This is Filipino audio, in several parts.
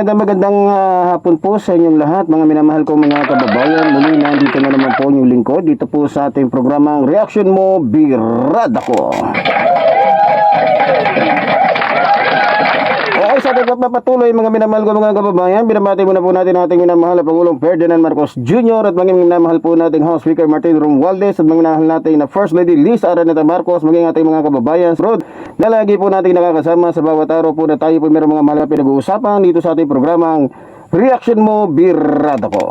magandang magandang ah, hapon po sa inyong lahat, mga minamahal kong mga kababayan. Muli nandito na naman po yung lingkod dito po sa ating programang Reaction Mo, Birada Ko. Sa ating pagpapatuloy mga minamahal ko mga kababayan, binabati muna po natin ating minamahal na Pangulong Ferdinand Marcos Jr. at maging minamahal po nating House Speaker Martin Romualdez at mga minamahal natin na First Lady Liz Araneta Marcos, maging ating mga kababayan sa road na lagi po nating nakakasama sa bawat araw po na tayo po mayroong mga mahal na pinag-uusapan dito sa ating programang Reaction Mo, Birada Ko.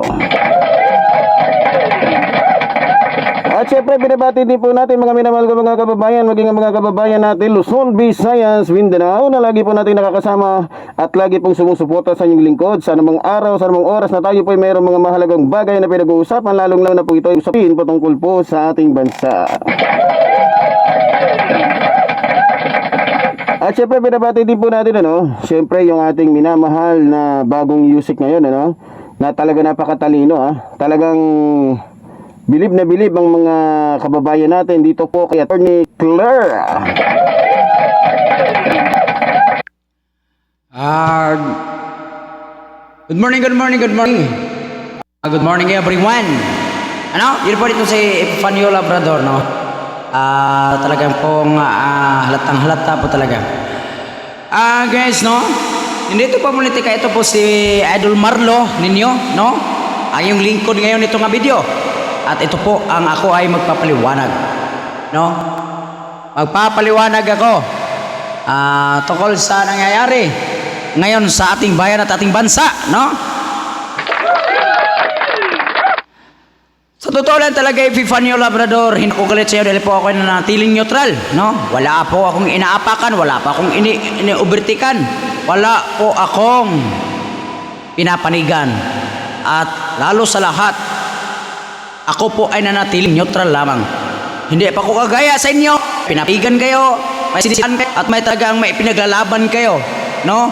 At syempre, binabati din po natin mga minamahal ko mga kababayan, maging mga kababayan natin, Luzon, Visayas, Mindanao, na lagi po natin nakakasama at lagi pong sumusuporta sa inyong lingkod sa anumang araw, sa anumang oras na tayo po ay mayroong mga mahalagang bagay na pinag-uusapan, lalong lalo na po ito ay usapin patungkol po sa ating bansa. At syempre, binabati din po natin, ano, syempre yung ating minamahal na bagong music ngayon, ano, na talaga napakatalino, ah. Talagang bilib na bilib ang mga kababayan natin dito po kay Attorney Claire. Ah, good morning, good morning, good morning. Ah, good morning everyone. Ano? Yun po dito si Epifanio Labrador, no? Ah, talagang pong ah, halatang halata po talaga. Ah, guys, no? Hindi ito pa politika, ito po si Idol Marlo ninyo, no? Ang yung lingkod ngayon nito nga video. At ito po ang ako ay magpapaliwanag. No? Magpapaliwanag ako ah tungkol sa nangyayari ngayon sa ating bayan at ating bansa, no? Sa totoo lang talaga, Epifanio Labrador, hindi ko galit sa iyo dahil po ako ay nanatiling neutral, no? Wala po akong inaapakan, wala pa akong ini iniubertikan, wala po akong pinapanigan. At lalo sa lahat, ako po ay nanatiling neutral lamang. Hindi pa ko kagaya sa inyo. Pinapigan kayo, may sinisihan kayo, at may talagang may pinaglalaban kayo. No?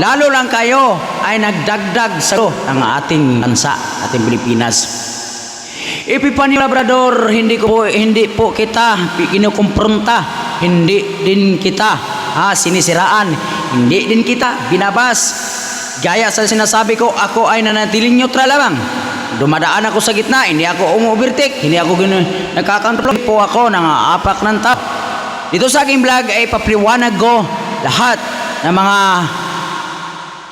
Lalo lang kayo ay nagdagdag sa ng ating bansa, ating Pilipinas. Epifanio Labrador, hindi ko po, hindi po kita kinukumpronta, hindi din kita ha, sinisiraan, hindi din kita binabas. Gaya sa sinasabi ko, ako ay nanatiling neutral lamang. Dumadaan ako sa gitna, hindi ako umuovertake, hindi ako gano'n, nagkakontrol po ako ng apak ng tao. Dito sa aking vlog ay papliwanag ko lahat ng mga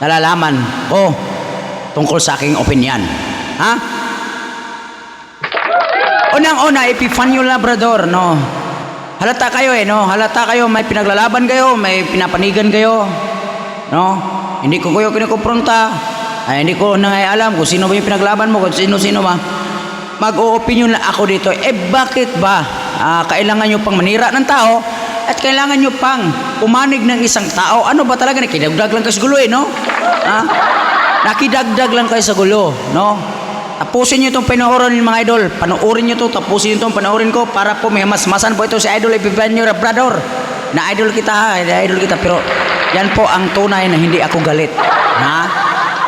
nalalaman ko tungkol sa aking opinion. Ha? Unang-una, Epifanio Labrador, no? Halata kayo eh, no? Halata kayo, may pinaglalaban kayo, may pinapanigan kayo, no? Hindi ko kayo kinukumpronta, ay hindi ko na nga alam kung sino ba yung pinaglaban mo, kung sino-sino ba. Mag-o-opinion na ako dito, eh bakit ba ah, kailangan nyo pang manira ng tao at kailangan nyo pang pumanig ng isang tao? Ano ba talaga, nakidagdag lang kayo sa gulo eh, no? Ha? Nakidagdag lang kayo sa gulo, no? Tapusin nyo itong panoorin mga idol. Panoorin nyo ito, tapusin nyo itong panoorin ko para po may mas masan po ito si Idol Epifanio Labrador. Na idol kita ha, idol kita. Pero yan po ang tunay na hindi ako galit. Ha?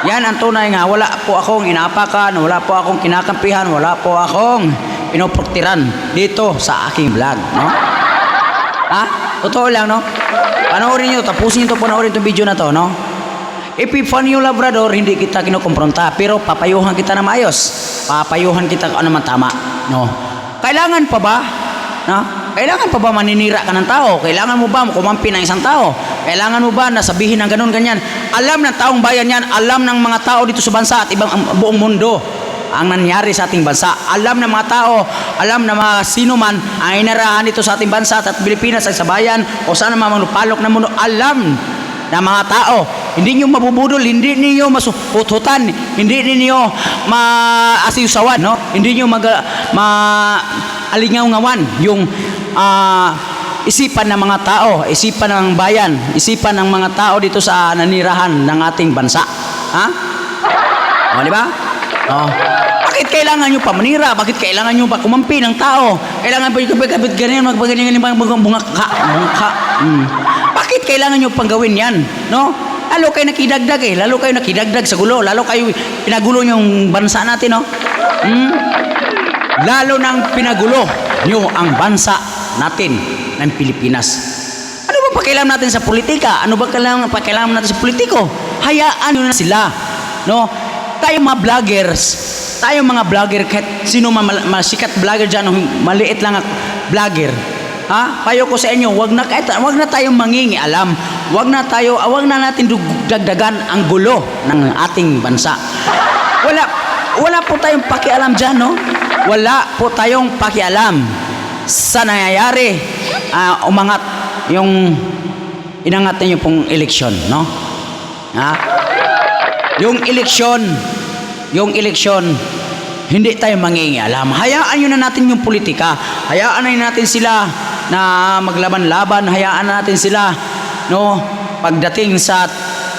Yan ang tunay nga, wala po akong inapakan, wala po akong kinakampihan, wala po akong pinoproktiran dito sa aking vlog, no? Ha? Totoo lang, no? Panoorin nyo, tapusin nyo ito, panoorin itong video na to, no? Epifanio Labrador, hindi kita kinukumpronta, pero papayuhan kita na maayos. Papayuhan kita kung ano man tama, no? Kailangan pa ba, no? Kailangan pa ba maninira ka ng tao? Kailangan mo ba kumampi ng isang tao? Kailangan mo ba na sabihin ng ganun, ganyan? Alam ng taong bayan yan, alam ng mga tao dito sa bansa at ibang ang buong mundo ang nangyari sa ating bansa. Alam ng mga tao, alam ng mga sino man ang inarahan dito sa ating bansa at Pilipinas ay sa bayan o saan man manupalok na mundo. Alam ng mga tao. Hindi niyo mabubudol, hindi niyo masuhutan, hindi niyo maasiusawan, no? Hindi niyo mag maalingaw-ngawan yung ah, isipan ng mga tao, isipan ng bayan, isipan ng mga tao dito sa nanirahan ng ating bansa. Ha? O, di ba? O. Bakit kailangan nyo pa manira? Bakit kailangan nyo pa kumampi ng tao? Kailangan ba yung kapit ganyan, magpaganyan yung mga bungaka, bungaka. Hmm. Bakit kailangan nyo pang gawin yan? No? Lalo kayo nakidagdag eh. Lalo kayo nakidagdag sa gulo. Lalo kayo pinagulo yung bansa natin, no? Hmm? Lalo nang pinagulo nyo ang bansa natin ng Pilipinas. Ano ba pakialam natin sa politika? Ano ba kailangan pakialam natin sa politiko? hayaan na sila. No? Tayo mga vloggers, tayo mga vlogger, kahit sino man masikat vlogger dyan, maliit lang ang vlogger, ha? Payo ko sa inyo, wag na, kahit, wag na tayong mangingi alam. Wag na tayo, ah, wag na natin dagdagan ang gulo ng ating bansa. Wala, wala po tayong pakialam dyan, no? Wala po tayong pakialam sa nangyayari. Ah, umangat yung inangat ninyo pong eleksyon, no? Ha? Yung eleksyon, yung eleksyon, hindi tayo mangingialam. Hayaan nyo na natin yung politika. Hayaan na natin sila na maglaban-laban. Hayaan na natin sila, no? Pagdating sa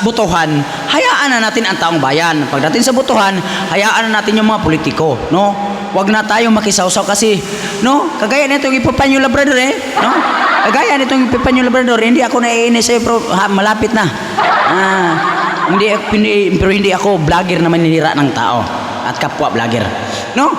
butuhan, hayaan na natin ang taong bayan. Pagdating sa butuhan, hayaan na natin yung mga politiko, no? Huwag na tayong makisawsaw kasi, no? Kagaya nito yung ipapanyo labrador eh, no? Kagaya nitong Pipanyo Labrador, hindi ako naiinis sa'yo, bro. Ha, malapit na. Ah, hindi, hindi, pero hindi ako vlogger na maninira ng tao at kapwa vlogger. No?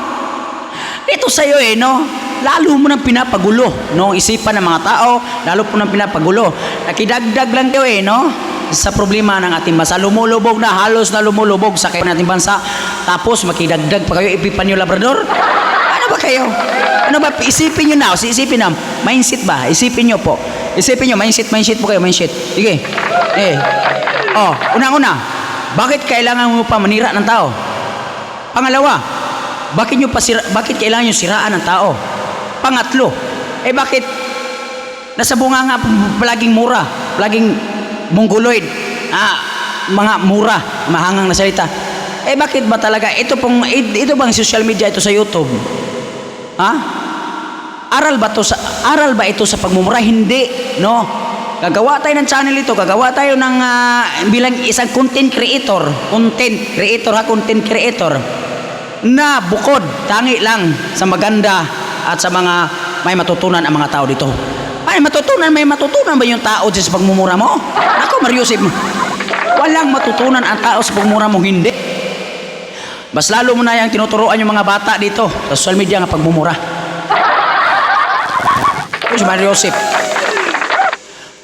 Ito sa'yo eh, no? Lalo mo nang pinapagulo, no? Isipan ng mga tao, lalo po nang pinapagulo. Nakidagdag lang kayo eh, no? Sa problema ng ating bansa. Lumulubog na, halos na lumulubog sa kayo ng ating bansa. Tapos makidagdag pa kayo, Epipanyo Labrador. Ano ba kayo? Ano ba? Isipin nyo na. Isipin na. Mindset ba? Isipin nyo po. Isipin nyo. Mindset, mindset po kayo. Mindset. Sige. Eh. Oh, unang-una. Bakit kailangan mo pa manira ng tao? Pangalawa, bakit nyo pa sira, bakit kailangan nyo siraan ng tao? Pangatlo, eh bakit nasa bunga nga palaging mura, palaging mongoloid, ah, mga mura, mahangang na salita. Eh bakit ba talaga ito pong ito bang social media ito sa YouTube? Ha? Aral ba to sa aral ba ito sa pagmumura? Hindi, no? Gagawa tayo ng channel ito, gagawa tayo ng ah, bilang isang content creator, content creator ha, content creator na bukod tangi lang sa maganda at sa mga may matutunan ang mga tao dito. May matutunan, may matutunan ba yung tao sa pagmumura mo? Ako, Mariusip, walang matutunan ang tao sa pagmumura mo, hindi. Mas lalo mo na yung tinuturoan yung mga bata dito sa social media nga pagmumura. Ito si Mario Joseph.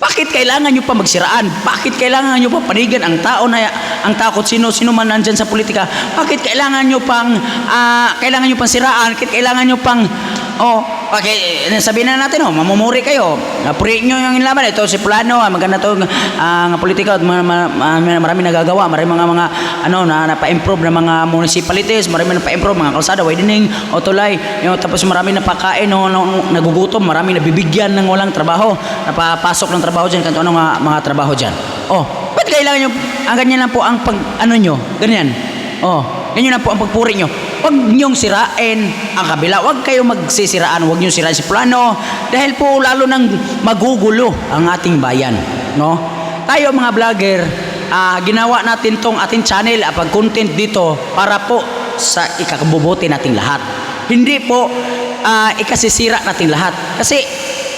Bakit kailangan nyo pa magsiraan? Bakit kailangan nyo pa panigan ang tao na ang kung sino sino man nandyan sa politika? Bakit kailangan nyo pang ah, kailangan nyo pang siraan? Bakit kailangan nyo pang oh, eh, sabihin na natin oh, mamumuri kayo. Napuri nyo yung laban. Ito si Plano, ah, maganda to ah, nga politika marami nagagawa, marami mga mga ano na napa-improve na mga municipalities, marami napa-improve mga kalsada, widening, o tulay, yung, tapos marami napakain, no, no, nagugutom, marami nabibigyan ng walang trabaho, napapasok ng trabaho dyan, kanto ano mga, mga trabaho dyan. Oh, ba't kailangan nyo, ang ganyan lang po ang pag, ano nyo, ganyan. Oh, ganyan lang po ang pagpuri nyo. Huwag niyong sirain ang kabila. Huwag kayong magsisiraan. Huwag niyong sirain si plano. Dahil po lalo nang magugulo ang ating bayan. No? Tayo mga vlogger, ah, ginawa natin tong ating channel, at pag-content dito para po sa ikakabubuti nating lahat. Hindi po ah, ikasisira nating lahat. Kasi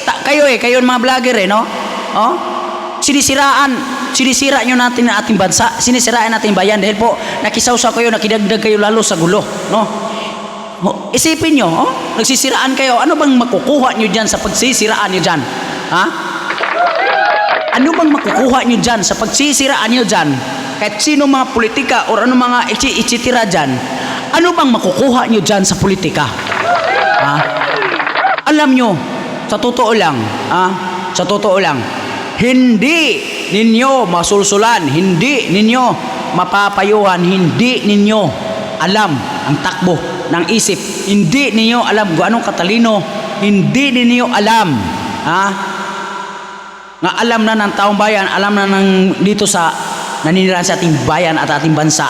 ta- kayo eh, kayo mga vlogger eh, no? Oh? Sinisiraan, sinisira nyo natin ang ating bansa, sinisiraan natin bayan dahil po nakisawsaw kayo, nakidagdag kayo lalo sa gulo, no? Isipin nyo, oh, nagsisiraan kayo, ano bang makukuha nyo dyan sa pagsisiraan nyo dyan? Ha? Ano bang makukuha nyo dyan sa pagsisiraan nyo dyan? Kahit sino mga politika o ano mga ichi ichitira dyan, ano bang makukuha nyo dyan sa politika? Ha? Alam nyo, sa totoo lang, ha? Sa totoo lang, hindi ninyo masulsulan, hindi ninyo mapapayuhan, hindi ninyo alam ang takbo ng isip, hindi ninyo alam kung anong katalino, hindi ninyo alam, ha? Nga alam na ng taong bayan, alam na ng dito sa naninirahan sa ating bayan at ating bansa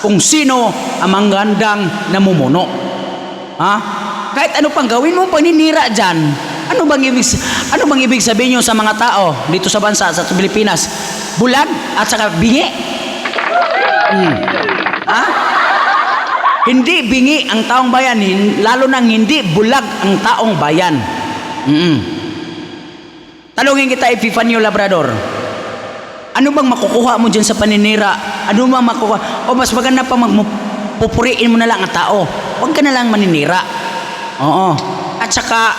kung sino ang manggandang namumuno. Ha? Kahit ano pang gawin mo paninira diyan. Ano bang ibig ano bang ibig sabihin niyo sa mga tao dito sa bansa sa Pilipinas? Bulag at saka bingi. Hmm. Ha? Hindi bingi ang taong bayan, lalo nang hindi bulag ang taong bayan. Mm. Talungin kita Epifanio Labrador. Ano bang makukuha mo dyan sa paninira? Ano bang makukuha? O mas maganda pa magpupuriin mo na lang ang tao. Huwag ka na lang maninira. Oo. At saka,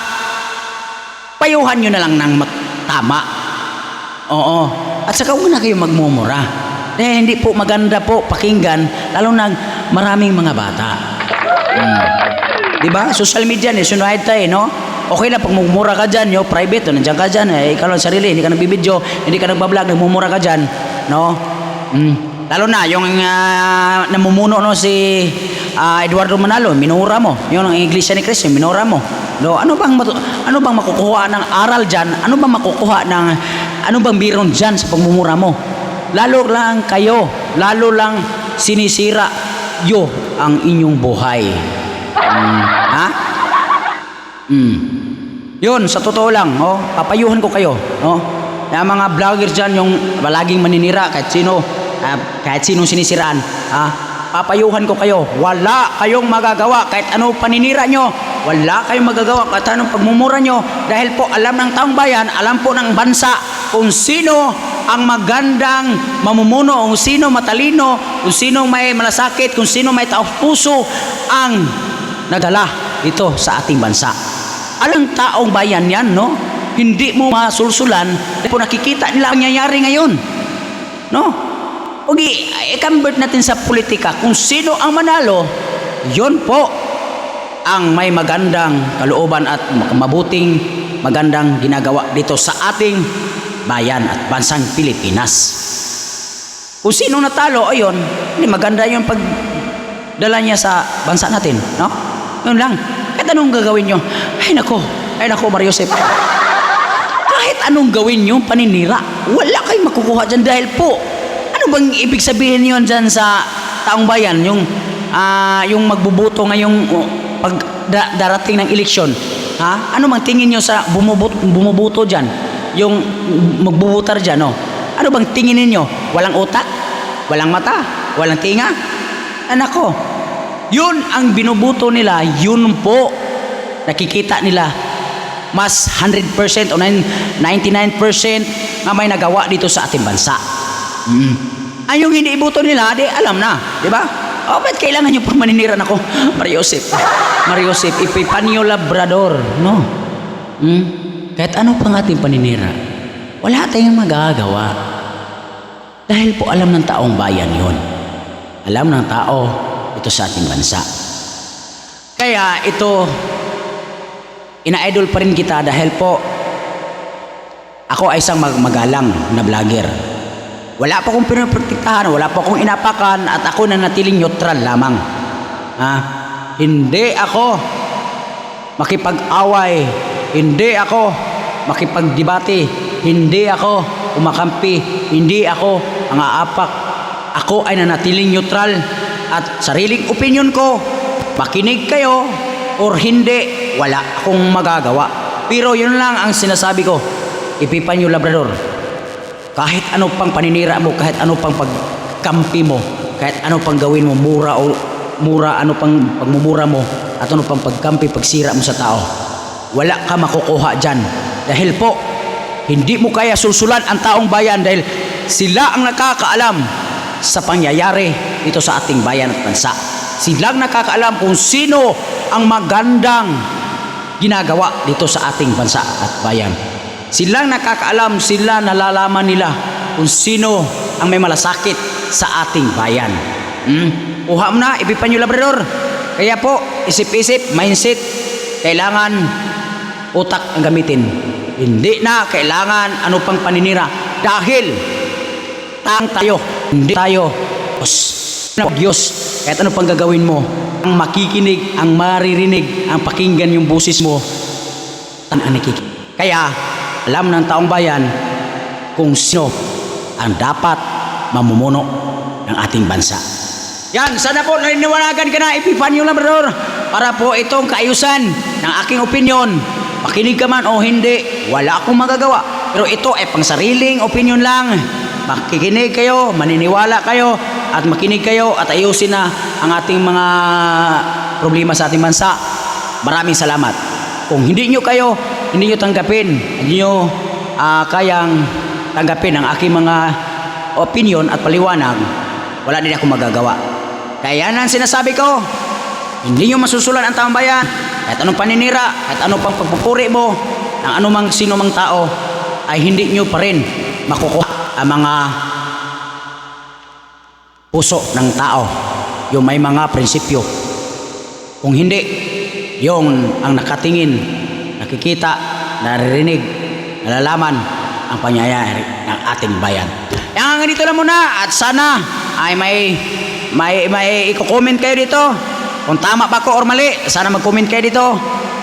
payuhan nyo na lang ng tama. Oo. At saka huwag na kayo magmumura. Dahil hindi po maganda po pakinggan, lalo na maraming mga bata. Hmm. Di ba? Social media, eh, sunahid tayo, no? Okay na, pag mumura ka dyan, yo, private, nandiyan ka dyan, eh, ikaw lang sarili, hindi ka nagbibideo, hindi ka nagbablog, nagmumura ka dyan, no? Mm. Lalo na, yung ah, namumuno no, si ah, Eduardo Manalo, minura mo. Yung ang Iglesia ni Cristo, minura mo. No, ano bang ano bang makukuha ng aral diyan? Ano bang makukuha ng ano bang biron diyan sa pagmumura mo? Lalo lang kayo, lalo lang sinisira yo ang inyong buhay. Mm, ha? Mm. Yun, sa totoo lang, oh, papayuhan ko kayo, no? Yung mga vlogger dyan, yung palaging maninira, kahit sino, ah, kahit sinong sinisiraan, ha? Papayuhan ko kayo, wala kayong magagawa, kahit ano paninira nyo, wala kayong magagawa, kahit anong pagmumura nyo, dahil po alam ng taong bayan, alam po ng bansa, kung sino ang magandang mamumuno, kung sino matalino, kung sino may malasakit, kung sino may taos puso, ang nadala dito sa ating bansa. Alang taong bayan yan, no? Hindi mo masulsulan dahil po nakikita nila ang nangyayari ngayon. No? Huwag i- i-convert natin sa politika. Kung sino ang manalo, yon po ang may magandang kalooban at mabuting magandang ginagawa dito sa ating bayan at bansang Pilipinas. Kung sino natalo, ayun, hindi maganda yung pagdala niya sa bansa natin, no? Yun lang. Kahit anong gagawin nyo, ay nako, ay nako, Mario Josep. Kahit anong gawin nyo, paninira, wala kayong makukuha dyan dahil po, ano bang ibig sabihin yun dyan sa taong bayan, yung, ah, yung magbubuto ngayong oh, pag da- darating ng eleksyon, ha? Ano bang tingin nyo sa bumubuto, bumubuto dyan? Yung magbubutar dyan, no? Ano bang tingin ninyo? Walang utak? Walang mata? Walang tinga? Anak ko, yun ang binubuto nila, yun po nakikita nila mas 100% o 99% na may nagawa dito sa ating bansa. Mm. Ay yung hindi ibuto nila, di alam na, di ba? O, ba't kailangan nyo pang maniniran ako? Mario Josep, Mario Josep, Epipanyo Labrador, no? Mm? Kahit ano pang ating paninira, wala tayong magagawa. Dahil po alam ng taong bayan yon. Alam ng tao ito sa ating bansa. Kaya ito, ina-idol pa rin kita dahil po ako ay isang mag- magalang na vlogger. Wala pa akong pinoprotektahan, wala pa akong inapakan at ako na natiling neutral lamang. Ha? Hindi ako makipag-away, hindi ako makipagdebate, hindi ako umakampi, hindi ako ang aapak. Ako ay nanatiling neutral at sariling opinion ko, makinig kayo or hindi, wala akong magagawa. Pero yun lang ang sinasabi ko, Epipanyo Labrador, kahit ano pang paninira mo, kahit ano pang pagkampi mo, kahit ano pang gawin mo, mura o mura, ano pang pagmumura mo, at ano pang pagkampi, pagsira mo sa tao, wala ka makukuha dyan. Dahil po, hindi mo kaya sulsulan ang taong bayan dahil sila ang nakakaalam sa pangyayari dito sa ating bayan at bansa. Silang nakakaalam kung sino ang magandang ginagawa dito sa ating bansa at bayan. Silang nakakaalam, sila nalalaman nila kung sino ang may malasakit sa ating bayan. Hmm? Kuha mo na, ipipan nyo labrador. Kaya po, isip-isip, mindset, kailangan utak ang gamitin. Hindi na kailangan ano pang paninira. Dahil tang tayo, hindi tayo Diyos. Diyos, kahit ano pang gagawin mo, ang makikinig, ang maririnig, ang pakinggan yung busis mo, ang nakikinig. Kaya, alam ng taong bayan kung sino ang dapat mamumuno ng ating bansa. Yan, sana po naniniwalagan ka na, Epifanio Labrador, para po itong kaayusan ng aking opinion. Makinig ka man o hindi, wala akong magagawa. Pero ito ay pang sariling opinion lang. Makikinig kayo, maniniwala kayo, at makinig kayo at ayusin na ang ating mga problema sa ating bansa. Maraming salamat. Kung hindi nyo kayo, hindi nyo tanggapin, hindi nyo ah, kayang tanggapin ang aking mga opinion at paliwanag, wala din ako magagawa. Kaya yan ang sinasabi ko, hindi nyo masusulan ang taong bayan, kahit anong paninira, kahit anong pang pagpupuri mo, ng anumang sino mang tao, ay hindi nyo pa rin makukuha ang mga puso ng tao. Yung may mga prinsipyo. Kung hindi, yung ang nakatingin, nakikita, naririnig, nalalaman ang pangyayari ng ating bayan. Yang ganito lang muna at sana ay may may may i-comment kayo dito. Kung tama ba ako or mali, sana mag-comment kayo dito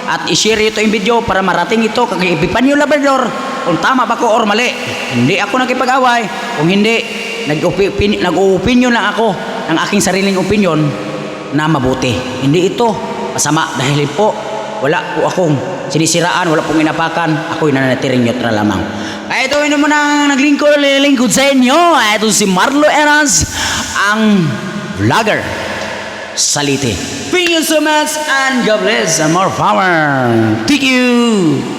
at i-share ito yung video para marating ito kay Epifanio Labrador kung tama ba ako or mali. Hindi ako nakipag-away. Kung hindi, nag-opinion lang ako ng aking sariling opinion na mabuti. Hindi ito masama dahil po wala po akong sinisiraan, wala pong inapakan. Ako'y nanatiring neutral lamang. Kaya ito yun muna ang naglingkod, sa inyo. Ito si Marlo Eras, ang vlogger. Salite. Thank you so much and God bless and more power. Thank you.